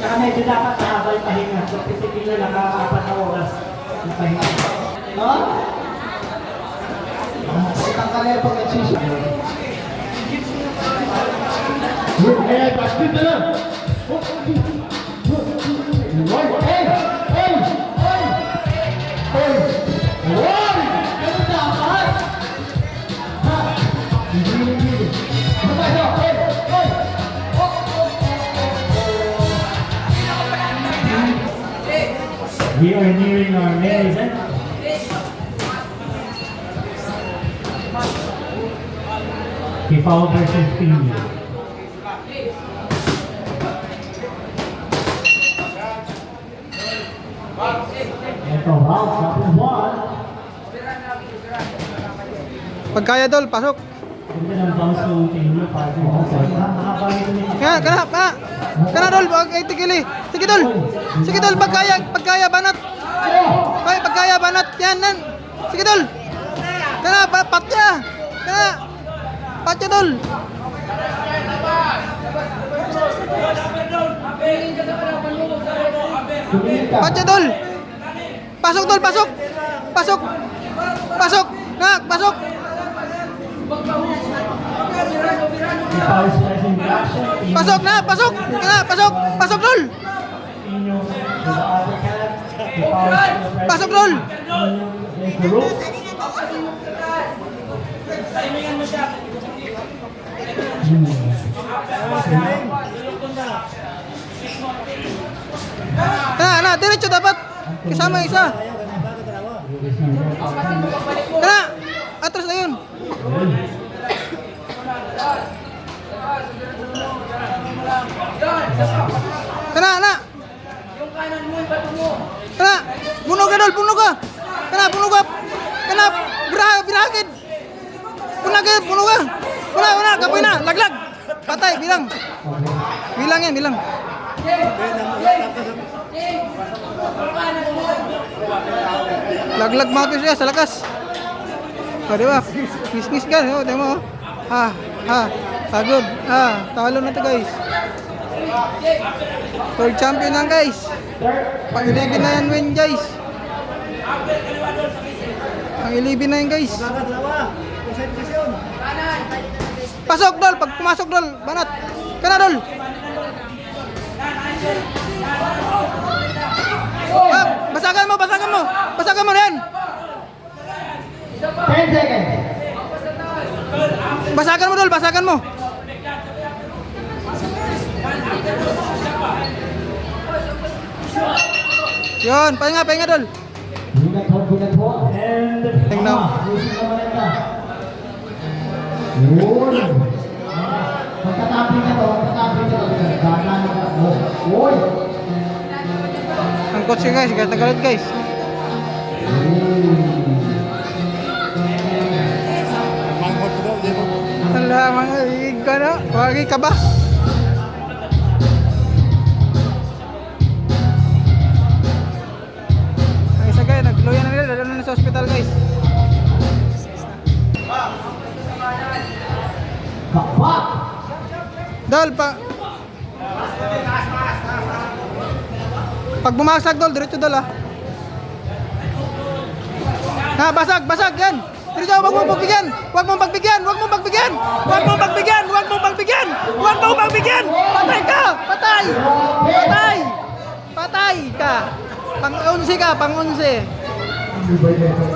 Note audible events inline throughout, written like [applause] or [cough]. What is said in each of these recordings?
Saka medyo dapat mahabay pahinga. So, titigil na nakakapat na oras yung pahinga. No? Ang kanila pag nagsisip. Eh, pasti na lang. Wow, hey, hey, Kifao versus Pino. Ito, round number one. Pagkaya dol, pasok. Ni Kana, kana, kana. Dol, ay tigili. Sige dol. Sige dol, pagkaya, pagkaya banat. Kaya pagkaya banat yan nan. Sige dol. Kana, pa, patya. Kana. Patya dol. Dol. Pasok dol, pasok. Pasok. Pasok. Na, pasok. Pasok na, pasok. Kana, pasok. Pasok dol. Pasok dol. Against the rope. Kana, na, diretso dapat. Kasama yung isa. Kana. Atras na yun. Kana, na. Kana. Buno ka dol, buno ka. Kana, buno ka. Kana, biraha, birahagid. Buno ka, buno ka. Wala, wala, kapoy na, laglag. Patay, bilang. Bilang yan, bilang. Laglag piso yan sa lakas. O, di ba? Ngis-ngis ka. O, di mo. oh. Ha, ha. Pagod. Ha, talo na to guys. World champion lang guys. Pang-11 na yan win guys. Pang-11 na yan guys. Pasok dol, pag pumasok dol, banat. Kana dol. Ah, basagan mo, basagan mo. Basagan mo yan. 10 seconds. Basagan mo dol, basagan mo. Yon, pahinga, pahinga dol. Tingnan. Yun. Pagkatapin ka to, pagkatapin ka to. Gana na ka. Oh, Uy! Ang coach ko guys, galit na galit guys. Hala, mga iga na. Wagi ka ba? Ang isa guys, nagluyan na nila. Dalo na sa hospital guys. Dol, pa... Pag bumasag dol, diretso dol ah. Ha, basag, basag yan. Diretso, wag mong pagbigyan. Wag mong pagbigyan, wag mong pagbigyan. Wag mong pagbigyan, wag mong pagbigyan. Wag mong pagbigyan. Patay ka, patay. Patay. Patay ka. Pang-unsi ka, pang-unsi.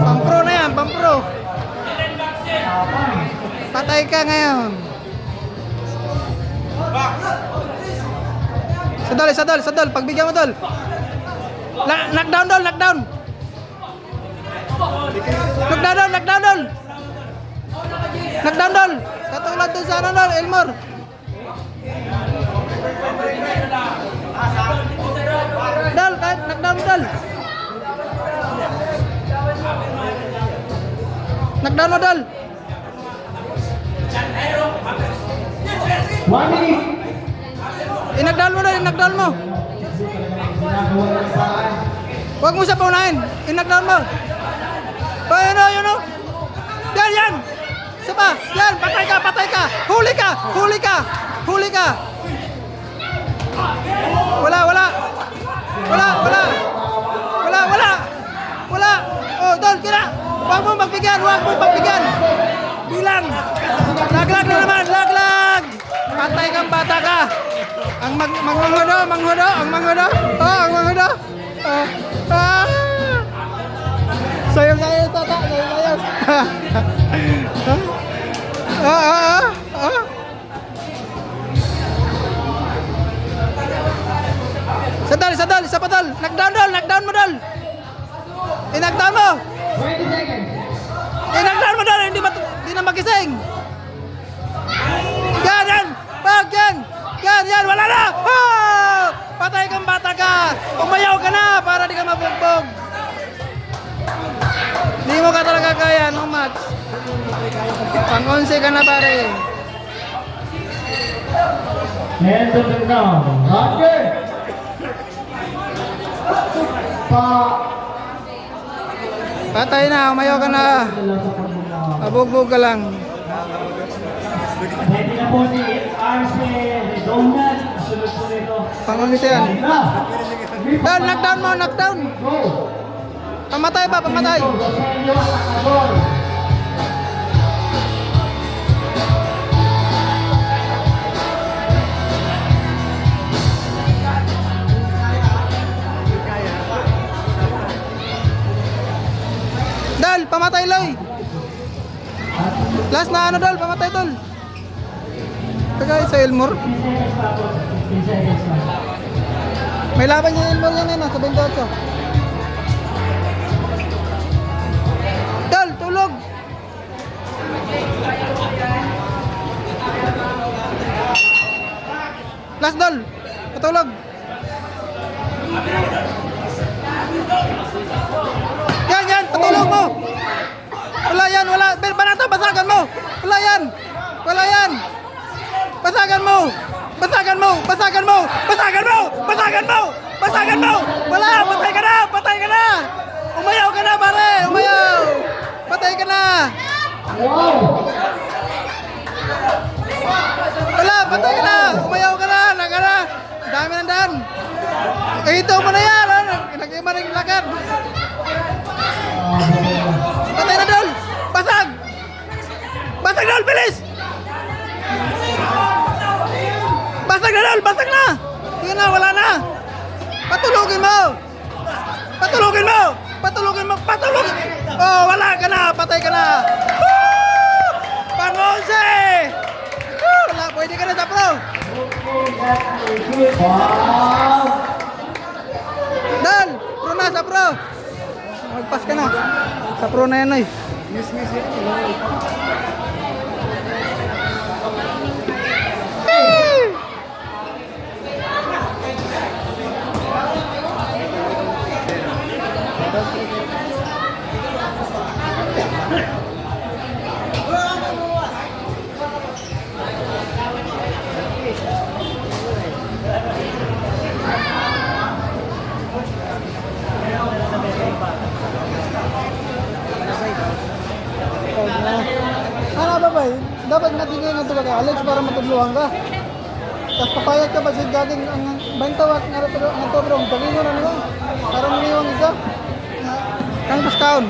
Pang-pro na yan, pang-pro. Patay ka ngayon. Sa dol, sa dol, sa dol. Pagbigyan mo. La- knockdown dol, knockdown. Knockdown dol, knockdown dol. Knockdown dol. Katulad dun sa ano dol, Elmore. Dol, kahit knockdown dol. Knockdown mo One minute. Inagdal mo na, inagdal mo. Huwag mo sa paunahin. Inagdal mo. Pa, yun o, yun o. Yan, yan. Saba, yan. Patay ka, patay ka. Huli ka, huli ka, huli ka. Wala, wala. Wala, wala. Wala, wala. Wala. Oh, doon, tira. Huwag mo magbigyan, huwag mo magbigyan. Bilang. Ang mag manghudo, manghudo, ang manghudo. Oh, ang manghudo. Ah. Ah. Sayang sayang tata, sayang sayang. [laughs] Ah, ah, ah, ah. Sadal, sadal, isa pa dal. Knockdown dal, knockdown mo dal. I-knockdown mo. 20 seconds. I-knockdown mo dal, hindi, hindi na magising. Yan, yan. Yan. Yan, yan, wala na. Ah! Patay kang bata ka. Umayaw ka na para di ka mabugbog. Hindi mo ka talaga kaya, no, Max? Pang-11 ka na, pare. End of the round. Okay. Pa. Patay na, umayaw ka na. Mabugbog ka lang. Ready na po si Pang-11 yan. Dal, knockdown mo, knockdown. Pamatay ba, pamatay. Dal, pamatay loy. Last na ano dal, pamatay dal. Kagaya sa Elmore. 15 seconds pa po. 15 seconds pa. May laban yung Elmore yan eh, nasa 28. Dal, tulog. Last dal, mo. Basagan mo. Basagan mo. Basagan mo. Basagan mo. Basagan mo. Wala, patay ka na. Patay ka na. Umayaw ka na, pare. Umayaw. Patay ka na. Wala, patay ka na. Umayaw ka na. Naga na. Dami ng daan. Ito mo na yan. ah. Nag-ima rin lakad. Patay na, Dol. Basag. Basag, Dol. Bilis. Dol. Basag na. Sige na, wala na. Patulogin mo. Patulogin mo. Patulogin mo. Patulogin. Oh, wala ka na. Patay ka na. Woo! Pang-11. Woo! Wala, pwede ka na sa pro. Dal, pro na sa pro. Magpas ka na. Sa pro na yan, oy. Eh! Ano ba ba? Dapat natin ngayon ito ka Alex para matudluhan ka. Tapos papayag ka ba siya gaging ang ito nga to bro. Gaging yun ano ba? Para maniwang isa. [laughs] Kang paskaon.